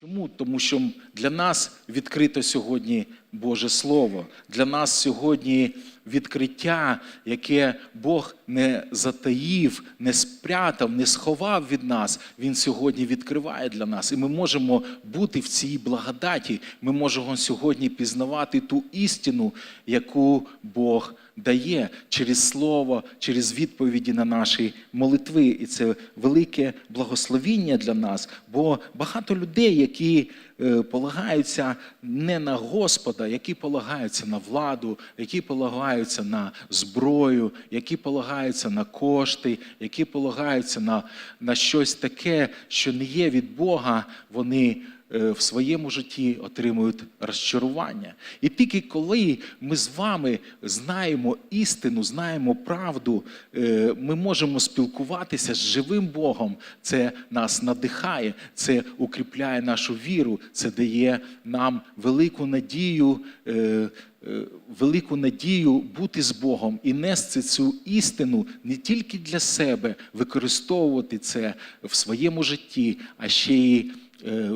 Чому? Тому що для нас відкрито сьогодні Боже Слово. Для нас сьогодні відкриття, яке Бог не затаїв, не спрятав, не сховав від нас. Він сьогодні відкриває для нас. І ми можемо бути в цій благодаті. Ми можемо сьогодні пізнавати ту істину, яку Бог дає через слово, через відповіді на наші молитви. І це велике благословіння для нас. Бо багато людей, які е, полагаються не на Господа, які полагаються на владу, які полагаються на зброю, які полагаються на кошти, які полагаються на, на щось таке, що не є від Бога, вони в своєму житті отримують розчарування. І тільки коли ми з вами знаємо істину, знаємо правду, е, ми можемо спілкуватися з живим Богом. Це нас надихає, це укріпляє нашу віру, це дає нам велику надію. е, е, Велику надію бути з Богом і нести цю істину не тільки для себе, використовувати це в своєму житті, а ще й е,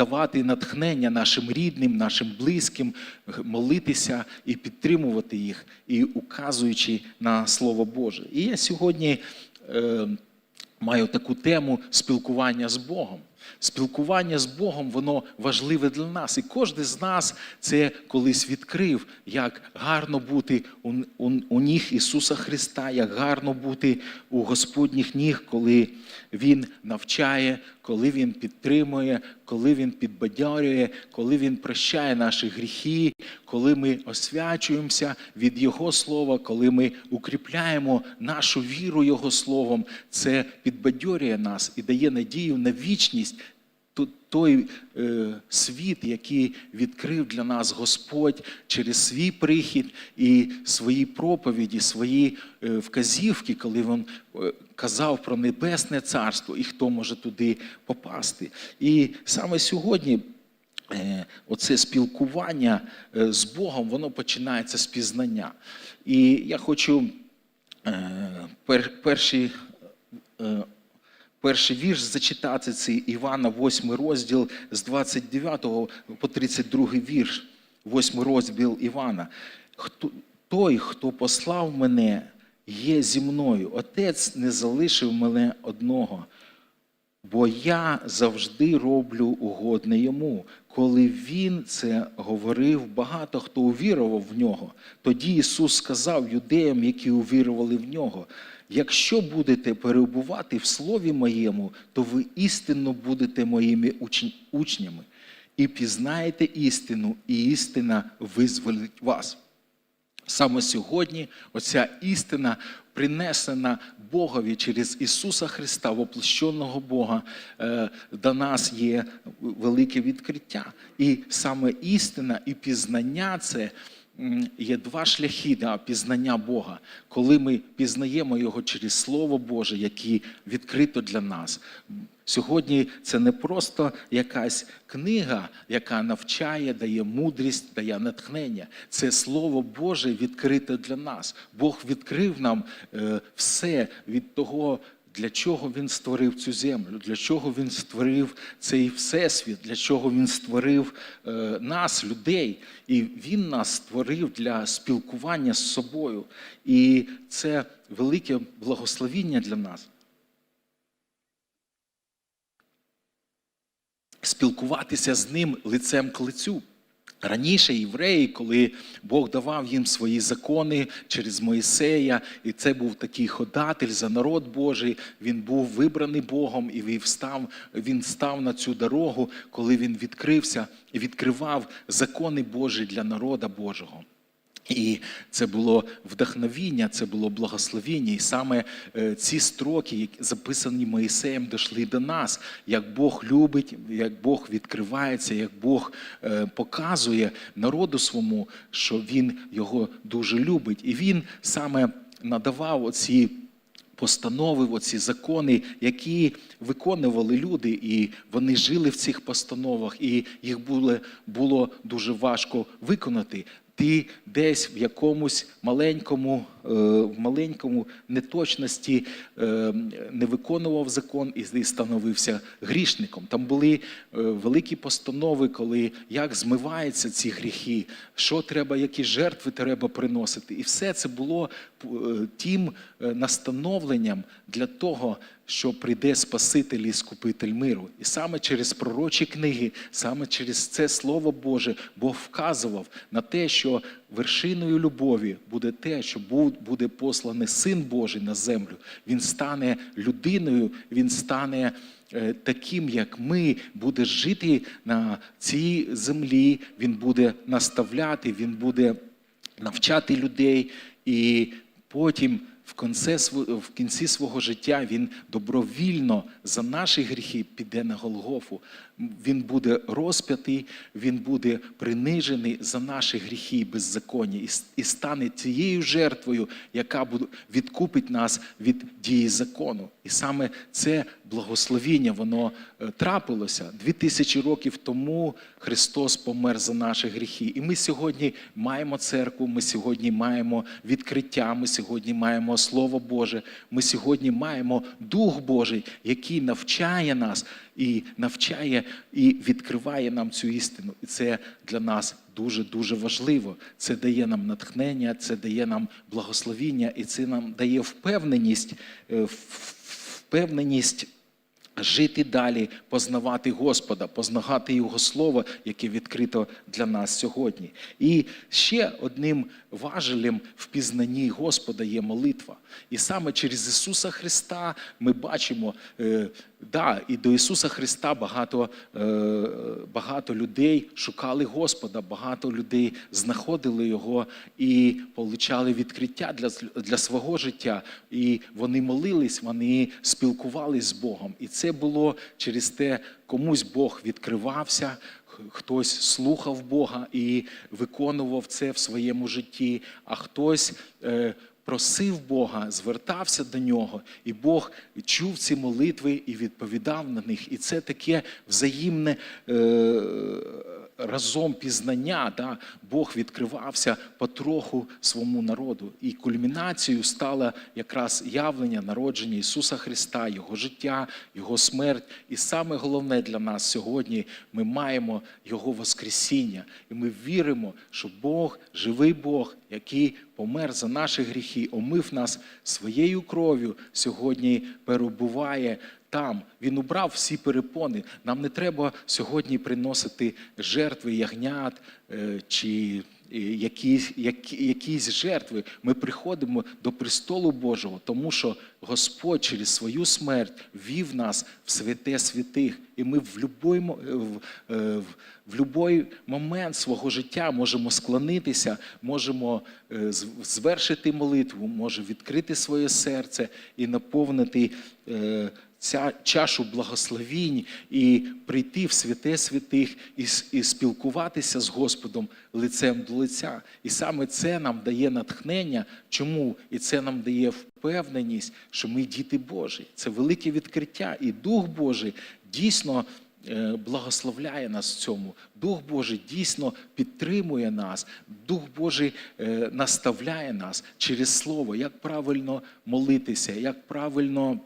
давати натхнення нашим рідним, нашим близьким, молитися і підтримувати їх, і указуючи на Слово Боже. І я сьогодні е, маю таку тему спілкування з Богом. Спілкування з Богом, воно важливе для нас. І кожен з нас це колись відкрив, як гарно бути у, у, у ніг Ісуса Христа, як гарно бути у Господніх ніг, коли Він навчає, коли Він підтримує, коли Він підбадьорює, коли Він прощає наші гріхи, коли ми освячуємося від Його Слова, коли ми укріпляємо нашу віру Його Словом, це підбадьорює нас і дає надію на вічність. Той е, світ, який відкрив для нас Господь через свій прихід і свої проповіді, свої е, вказівки, коли він е, казав про небесне царство і хто може туди попасти. І саме сьогодні е, оце спілкування е, з Богом, воно починається з пізнання. І я хочу е, пер, перші. Перший вірш зачитати це Івана, 8 розділ з 29 по 32 вірш, 8 розділ Івана. Хто, той, хто послав мене, є зі мною. Отець не залишив мене одного, бо я завжди роблю угодне йому. Коли він це говорив, багато хто увірував в нього. Тоді Ісус сказав юдеям, які увірували в нього: якщо будете перебувати в Слові моєму, то ви істинно будете моїми учнями, і пізнаєте істину, і істина визволить вас. Саме сьогодні оця істина принесена Богові через Ісуса Христа, воплощеного Бога, е, до нас є велике відкриття. І саме істина і пізнання це є два шляхи да, пізнання Бога, коли ми пізнаємо Його через Слово Боже, яке відкрито для нас. Сьогодні це не просто якась книга, яка навчає, дає мудрість, дає натхнення. Це Слово Боже відкрите для нас. Бог відкрив нам е, все від того. Для чого він створив цю землю? Для чого він створив цей всесвіт? Для чого він створив е, нас, людей? І він нас створив для спілкування з собою. І це велике благословіння для нас. спілкуватися з ним лицем к лицю. Раніше євреї, коли Бог давав їм свої закони через Моїсея, і це був такий ходатель за народ Божий, він був вибраний Богом, і він став, він став на цю дорогу, коли він відкрився і відкривав закони Божі для народа Божого. І це було вдохновіння, це було благословіння. І саме е, ці строки, які записані Моїсеєм, дійшли до нас, як Бог любить, як Бог відкривається, як Бог е, показує народу своєму, що Він його дуже любить. І він саме надавав оці. Постанови, оці закони, які виконували люди, і вони жили в цих постановах, і їх було, було дуже важко виконати. Ти десь в якомусь маленькому в маленькому неточності е, не виконував закон і становився грішником. Там були е, великі постанови, коли як змиваються ці гріхи, що треба, які жертви треба приносити. І все це було е, тим е, настановленням для того, що прийде Спаситель і Скупитель миру. І саме через пророчі книги, саме через це Слово Боже, Бог вказував на те, що вершиною любові буде те, що буде посланий Син Божий на землю. Він стане людиною, він стане е, таким, як ми, буде жити на цій землі, він буде наставляти, він буде навчати людей, і потім в кінці, свого життя він добровільно за наші гріхи піде на Голгофу. Він буде розп'ятий, він буде принижений за наші гріхи і беззаконня і стане тією жертвою, яка відкупить нас від дії закону. І саме це благословіння, воно е, трапилося дві тисячі років тому. Христос помер за наші гріхи. І ми сьогодні маємо церкву, ми сьогодні маємо відкриття, ми сьогодні маємо Слово Боже, ми сьогодні маємо Дух Божий, який навчає нас і навчає і відкриває нам цю істину. І це для нас дуже дуже важливо. Це дає нам натхнення, це дає нам благословіння, і це нам дає впевненість, е, впевненість. Жити далі, познавати Господа, познавати Його Слово, яке відкрито для нас сьогодні. І ще одним важелем в пізнанні Господа є молитва. І саме через Ісуса Христа ми бачимо, е, да, і до Ісуса Христа багато, е, багато людей шукали Господа, багато людей знаходили Його і получали відкриття для, для свого життя. І вони молились, вони спілкувались з Богом. І це було через те, комусь Бог відкривався, хтось слухав Бога і виконував це в своєму житті, а хтось. е, Просив Бога, звертався до нього, і Бог чув ці молитви і відповідав на них. І це таке взаємне е, разом пізнання. Да? Бог відкривався потроху своєму народу. І кульмінацією стало якраз явлення народження Ісуса Христа, Його життя, Його смерть. І саме головне для нас сьогодні ми маємо Його Воскресіння. І ми віримо, що Бог, живий Бог, який помер за наші гріхи, омив нас своєю кров'ю, сьогодні перебуває там. Він убрав всі перепони. Нам не треба сьогодні приносити жертви ягнят е, чи е, якісь, які, якісь жертви. Ми приходимо до престолу Божого, тому що Господь через свою смерть вів нас в святе святих. І ми в будь-який в, е, в, в любой момент свого життя можемо склонитися, можемо звершити молитву, може відкрити своє серце і наповнити ця чашу благословінь і прийти в святе святих і, і спілкуватися з Господом лицем до лиця. І саме це нам дає натхнення. Чому? І це нам дає впевненість, що ми діти Божі. Це велике відкриття. І Дух Божий дійсно е, благословляє нас в цьому. Дух Божий дійсно підтримує нас. Дух Божий е, наставляє нас через Слово, як правильно молитися, як правильно.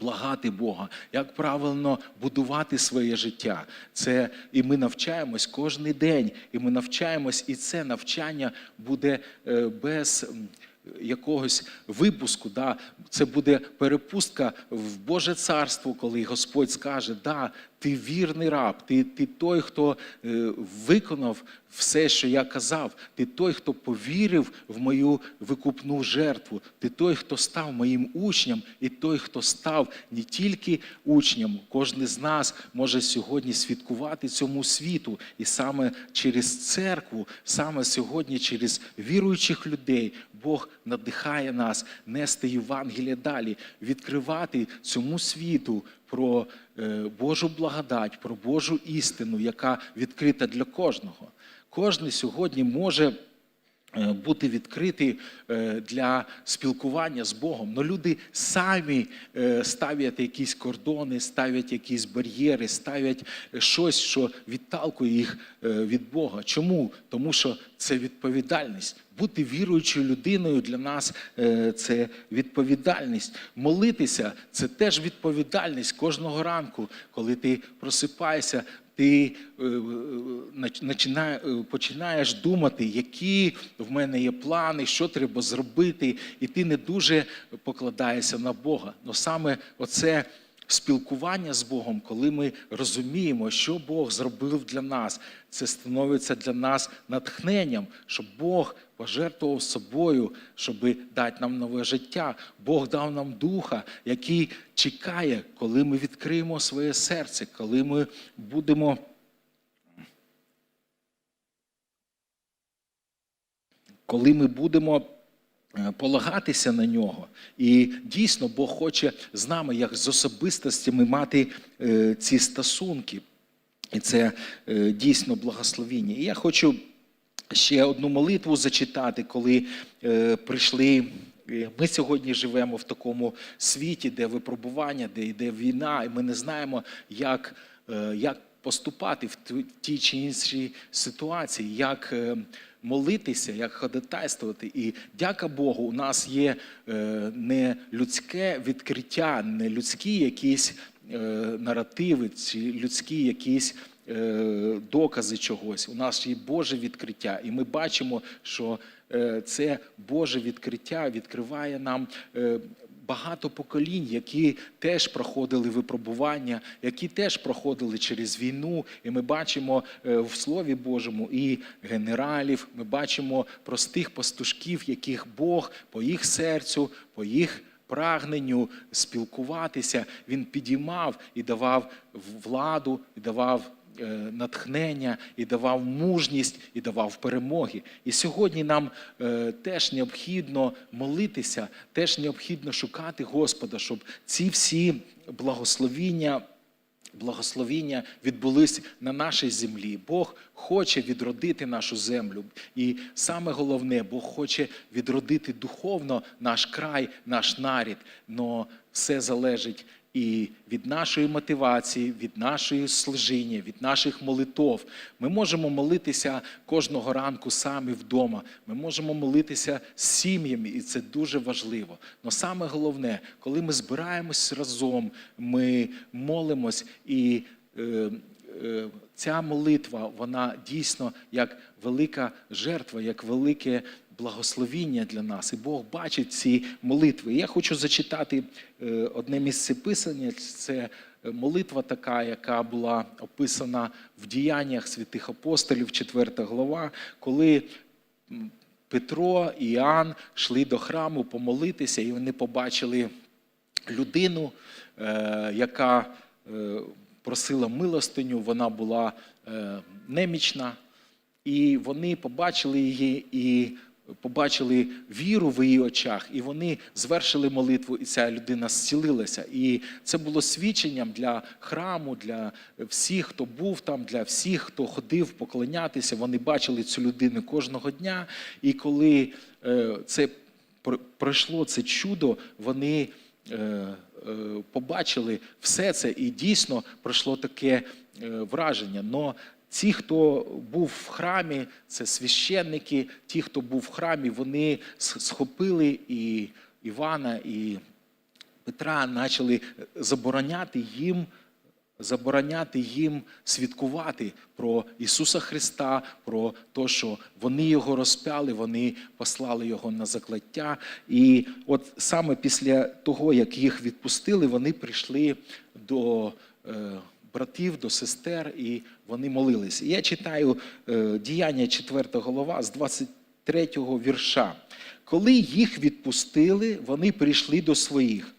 Благати Бога, як правильно будувати своє життя. Це і ми навчаємось кожен день, і ми навчаємось, і це навчання буде е, без якогось випуску. Да? Це буде перепустка в Боже царство, коли Господь скаже: да, ти вірний раб, ти, ти той, хто е, виконав все, що я казав. Ти той, хто повірив в мою викупну жертву. Ти той, хто став моїм учнем, і той, хто став не тільки учнем. Кожен з нас може сьогодні свідкувати цьому світу, і саме через церкву, саме сьогодні, через віруючих людей, Бог надихає нас нести Євангеліє далі, відкривати цьому світу про е, Божу благодать, про Божу істину, яка відкрита для кожного. Кожен сьогодні може бути відкриті е, для спілкування з Богом. Но люди самі е, ставлять якісь кордони, ставлять якісь бар'єри, ставлять щось, що відталкує їх е, від Бога. Чому? Тому що це відповідальність. Бути віруючою людиною для нас е, це відповідальність. Молитися це теж відповідальність кожного ранку, коли ти просипаєшся. Ти е, е, е, починаєш думати, які в мене є плани, що треба зробити, і ти не дуже покладаєшся на Бога. Но саме оце спілкування з Богом, коли ми розуміємо, що Бог зробив для нас, це становиться для нас натхненням, щоб Бог пожертвував собою, щоб дати нам нове життя. Бог дав нам духа, який чекає, коли ми відкриємо своє серце, коли ми будемо. Коли ми будемо полагатися на нього. І дійсно Бог хоче з нами, як з особистостями, мати е, ці стосунки. І це е, дійсно благословіння. І я хочу ще одну молитву зачитати, коли е, прийшли. е, Ми сьогодні живемо в такому світі, де випробування, де йде війна, і ми не знаємо, як, е, як поступати в тій чи іншій ситуації, як е, молитися, як ходатайствувати. І дяка Богу, у нас є е, не людське відкриття, не людські якісь е, наративи, чи людські якісь докази чогось. У нас є Боже відкриття, і ми бачимо, що це Боже відкриття відкриває нам. Багато поколінь, які теж проходили випробування, які теж проходили через війну, і ми бачимо е, в Слові Божому і генералів, ми бачимо простих пастушків, яких Бог по їх серцю, по їх прагненню спілкуватися, він підіймав і давав владу, і давав натхнення, і давав мужність, і давав перемоги. І сьогодні нам е, теж необхідно молитися, теж необхідно шукати Господа, щоб ці всі благословіння. Благословіння відбулись на нашій землі. Бог хоче відродити нашу землю. І саме головне, Бог хоче відродити духовно наш край, наш нарід. Но все залежить і від нашої мотивації, від нашої служіння, від наших молитов. Ми можемо молитися кожного ранку самі вдома. Ми можемо молитися з сім'ями, і це дуже важливо. Но саме головне, коли ми збираємось разом, ми молимось і. е, е, Ця молитва, вона дійсно як велика жертва, як велике благословіння для нас. І Бог бачить ці молитви. Я хочу зачитати е, одне місце писання. Це молитва така, яка була описана в діяннях святих апостолів, 4 глава, коли Петро і Іоанн йшли до храму помолитися, і вони побачили людину, е, яка е, просила милостиню, вона була е, немічна, і вони побачили її і побачили віру в її очах, і вони звершили молитву, і ця людина зцілилася. І це було свідченням для храму, для всіх, хто був там, для всіх, хто ходив поклонятися. Вони бачили цю людину кожного дня. І коли е, це пройшло це чудо, вони е, е, побачили все це, і дійсно пройшло таке враження. Но ті, хто був в храмі, це священники, ті, хто був в храмі, вони схопили і Івана, і Петра, почали забороняти їм. Забороняти їм свідкувати про Ісуса Христа, про те, що вони його розпяли, вони послали його на закляття. І от саме після того, як їх відпустили, вони прийшли до е, братів, до сестер, і вони молилися. Я читаю е, діяння 4 голова з 23 вірша. Коли їх відпустили, вони прийшли до своїх.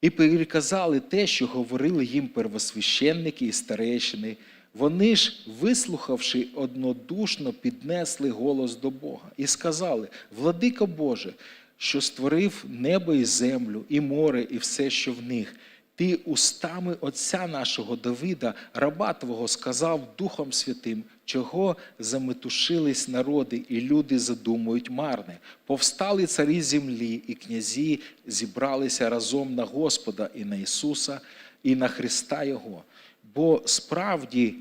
І переказали те, що говорили їм первосвященники і старейшини. Вони ж, вислухавши однодушно, піднесли голос до Бога і сказали: Владико Боже, що створив небо і землю, і море, і все, що в них, Ти устами Отця нашого Давида, раба Твого, сказав Духом Святим, чого заметушились народи, і люди задумують марне. Повстали царі землі, і князі зібралися разом на Господа і на Ісуса, і на Христа Його. Бо справді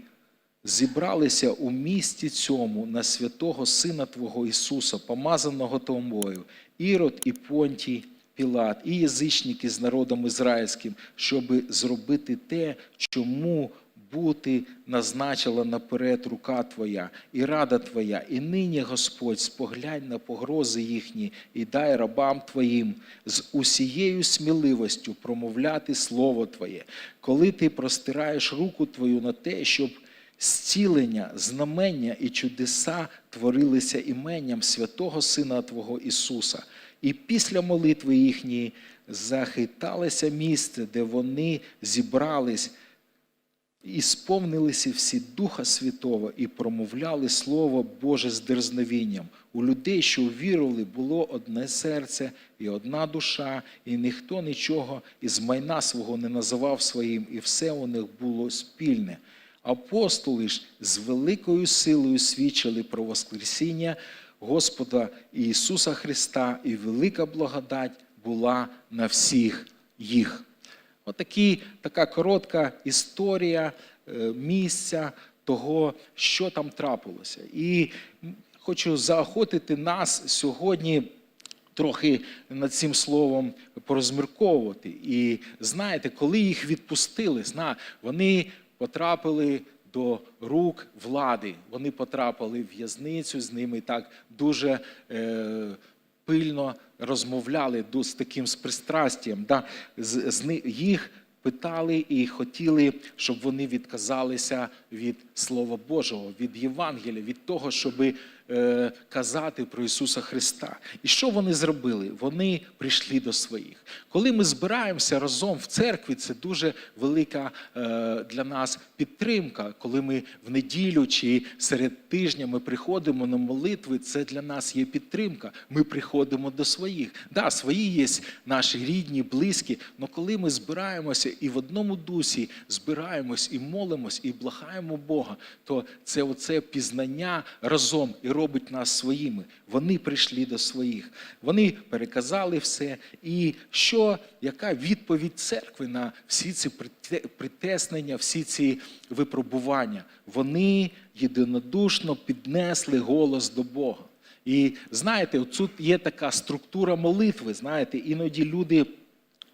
зібралися у місті цьому на святого Сина Твого Ісуса, помазаного Тобою, Ірод і Понтій, Пілат, і язичники з народом ізраїльським, щоб зробити те, чому бути назначила наперед рука Твоя і рада Твоя. І нині, Господь, споглянь на погрози їхні і дай рабам Твоїм з усією сміливостю промовляти Слово Твоє, коли ти простираєш руку Твою на те, щоб зцілення, знамення і чудеса творилися іменням святого Сина Твого Ісуса. І після молитви їхньої захиталося місце, де вони зібрались, і сповнилися всі Духа Святого і промовляли Слово Боже з дерзновінням. У людей, що увірували, було одне серце і одна душа, і ніхто нічого із майна свого не називав своїм, і все у них було спільне. Апостоли ж з великою силою свідчили про Воскресіння Господа Ісуса Христа, і велика благодать була на всіх їх. Отакі, така коротка історія е, місця того, що там трапилося. І хочу заохотити нас сьогодні трохи над цим словом порозмірковувати. І знаєте, коли їх відпустили, зна, вони потрапили до рук влади, вони потрапили в в'язницю, з ними так дуже. Е, пильно розмовляли з таким з пристрастям. Да? З, з їх питали і хотіли, щоб вони відказалися від Слова Божого, від Євангелія, від того, щоб е, казати про Ісуса Христа. І що вони зробили? Вони прийшли до своїх. Коли ми збираємося разом в церкві, це дуже велика е, для нас підтримка. Коли ми в неділю чи серед тижня ми приходимо на молитви, це для нас є підтримка. Ми приходимо до своїх. Да, свої є наші рідні, близькі. але коли ми збираємося і в одному дусі збираємось і молимось, і благаємо Бога, то це оце пізнання разом і робить нас своїми. Вони прийшли до своїх, вони переказали все. І що, яка відповідь церкви на всі ці притеснення, всі ці випробування? Вони єдинодушно піднесли голос до Бога. І знаєте, тут є така структура молитви. Знаєте, іноді люди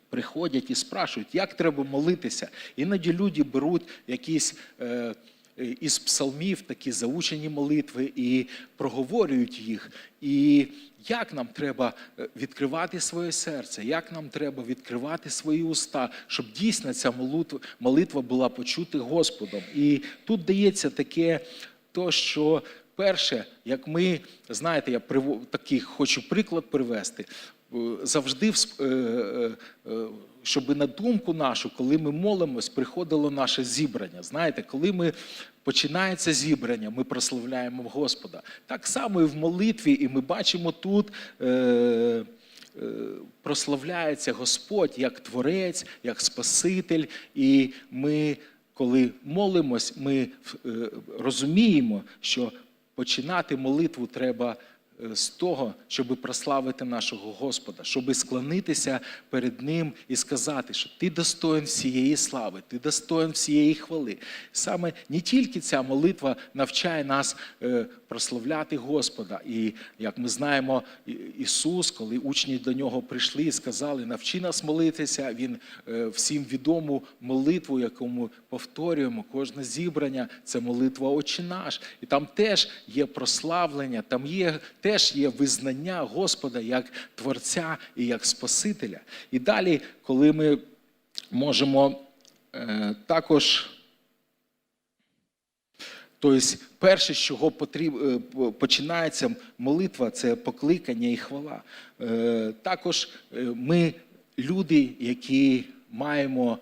приходять і спрашують, як треба молитися. Іноді люди беруть якісь. Е, із псалмів такі заучені молитви і проговорюють їх. І як нам треба е, відкривати своє серце, як нам треба відкривати свої уста, щоб дійсно ця молитва, була почута Господом. І тут дається таке, то що перше, як ми знаєте, я такий хочу приклад привести. Е, Завжди, е, е, е, щоб на думку нашу, коли ми молимось, приходило наше зібрання. Знаєте, коли ми починається зібрання, ми прославляємо Господа. Так само і в молитві, і ми бачимо тут. Е, е, прославляється Господь як Творець, як Спаситель, і ми, коли молимось, ми е, розуміємо, що починати молитву треба з того, щоб прославити нашого Господа, щоб склонитися перед Ним і сказати, що ти достоин всієї слави, ти достоин всієї хвали. Саме не тільки ця молитва навчає нас е, прославляти Господа. І як ми знаємо, Ісус, коли учні до нього прийшли і сказали, навчи нас молитися, Він е, всім відому молитву, яку ми повторюємо, кожне зібрання це молитва Отче наш. І там теж є прославлення, там є, теж є визнання Господа як Творця і як Спасителя. І далі, коли ми можемо е, також. Тобто, перше, з чого потріб, е, починається молитва, це покликання і хвала. Е, Також е, ми люди, які маємо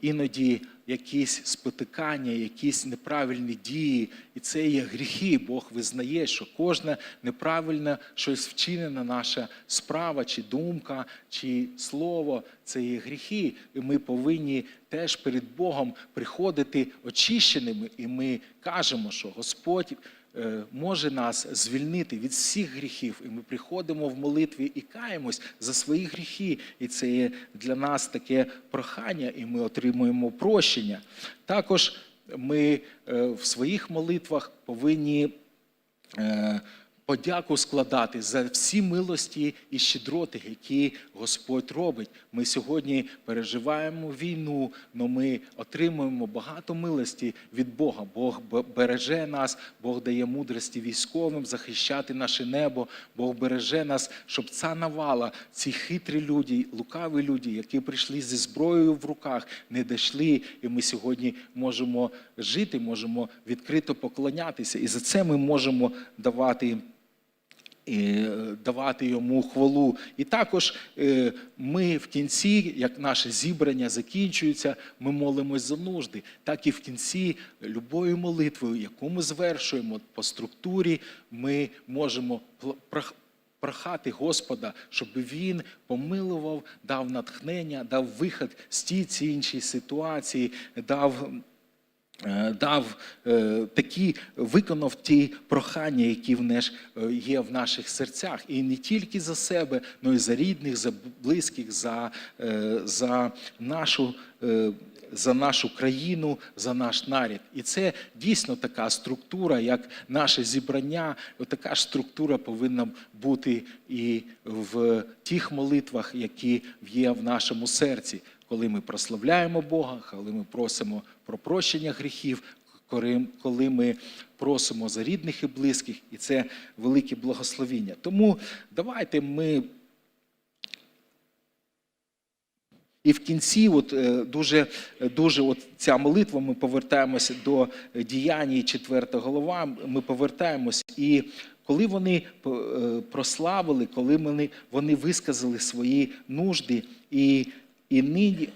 іноді якісь спотикання, якісь неправильні дії, і це є гріхи. Бог визнає, що кожна неправильна щось вчинена наша справа, чи думка, чи слово це є гріхи, і ми повинні теж перед Богом приходити очищеними, і ми кажемо, що Господь може нас звільнити від всіх гріхів, і ми приходимо в молитві і каємось за свої гріхи. І це є для нас таке прохання, і ми отримуємо прощення. Також ми е, в своїх молитвах повинні е, подяку складати за всі милості і щедроти, які Господь робить. Ми сьогодні переживаємо війну, але ми отримуємо багато милості від Бога. Бог береже нас, Бог дає мудрості військовим захищати наше небо. Бог береже нас, щоб ця навала, ці хитрі люди, лукаві люди, які прийшли зі зброєю в руках, не дійшли. І ми сьогодні можемо жити, можемо відкрито поклонятися. І за це ми можемо давати е, давати йому хвалу. І також е, ми в кінці, як наше зібрання закінчується, ми молимось за нужди. Так і в кінці любою молитвою, яку ми звершуємо по структурі, ми можемо прохати Господа, щоб Він помилував, дав натхнення, дав вихід з чи іншій ситуації, дав дав е, такі, виконав ті прохання, які в неш, е, є в наших серцях. І не тільки за себе, але й за рідних, за близьких, за, е, за нашу. е, За нашу країну, за наш нарід. І це дійсно така структура, як наше зібрання. Така ж структура повинна бути і в тих молитвах, які є в нашому серці коли ми прославляємо Бога, коли ми просимо про прощення гріхів, коли- ми просимо за рідних і близьких, і це велике благословіння. Тому давайте ми. І в кінці, от е, дуже, дуже от ця молитва, ми повертаємося до діяння 4 голова. Ми повертаємось, і коли вони е, прославили, коли вони висказали свої нужди, і, і нині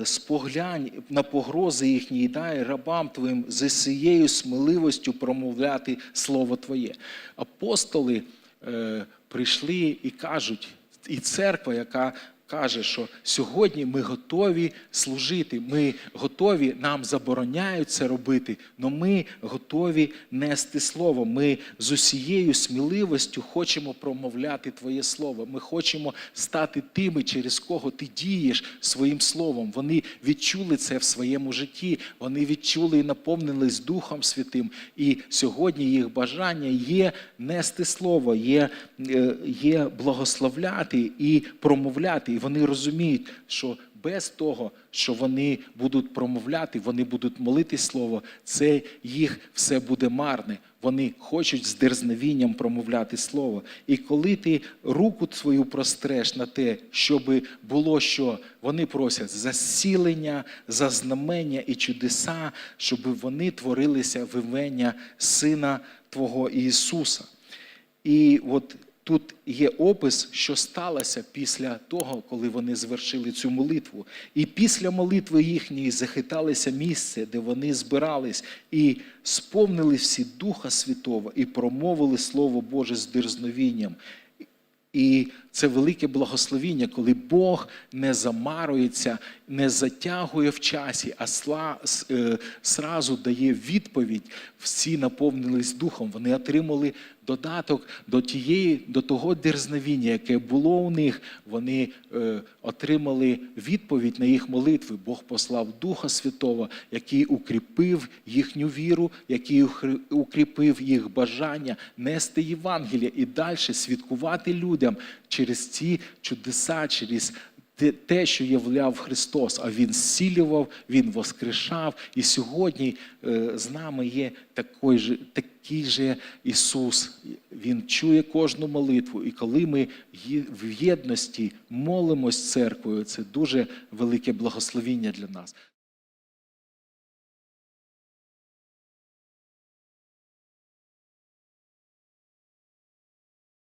е, споглянь на погрози їхні і дай рабам твоїм з цією сміливостю промовляти слово Твоє. Апостоли е, прийшли і кажуть, і церква, яка каже, що сьогодні ми готові служити, ми готові, нам забороняють це робити, але ми готові нести слово. Ми з усією сміливістю хочемо промовляти Твоє слово. Ми хочемо стати тими, через кого ти дієш своїм словом. Вони відчули це в своєму житті, вони відчули і наповнились Духом Святим. І сьогодні їх бажання є нести слово, є, е, є благословляти і промовляти. І вони розуміють, що без того, що вони будуть промовляти, вони будуть молити слово, це їх все буде марне. Вони хочуть з дерзновінням промовляти слово. І коли ти руку свою простреш на те, щоб було що, вони просять за зцілення, за знамення і чудеса, щоб вони творилися в імення Сина Твого Ісуса. І от тут є опис, що сталося після того, коли вони звершили цю молитву. І після молитви їхньої захиталося місце, де вони збирались, і сповнили всі Духа Святого, і промовили Слово Боже з дерзновінням. І це велике благословіння, коли Бог не замарується, не затягує в часі, а сла, е, сразу дає відповідь. Всі наповнились духом. Вони отримали додаток до тієї, до того дерзновіння, яке було у них. Вони е, отримали відповідь на їх молитви. Бог послав Духа Святого, який укріпив їхню віру, який укріпив їх бажання нести Євангелія і далі свідкувати людям через ці чудеса, через те- те, що являв Христос, а Він зцілював, Він воскрешав. І сьогодні е, з нами є такий же, такий же Ісус. Він чує кожну молитву. І коли ми в єдності молимось церквою, це дуже велике благословіння для нас.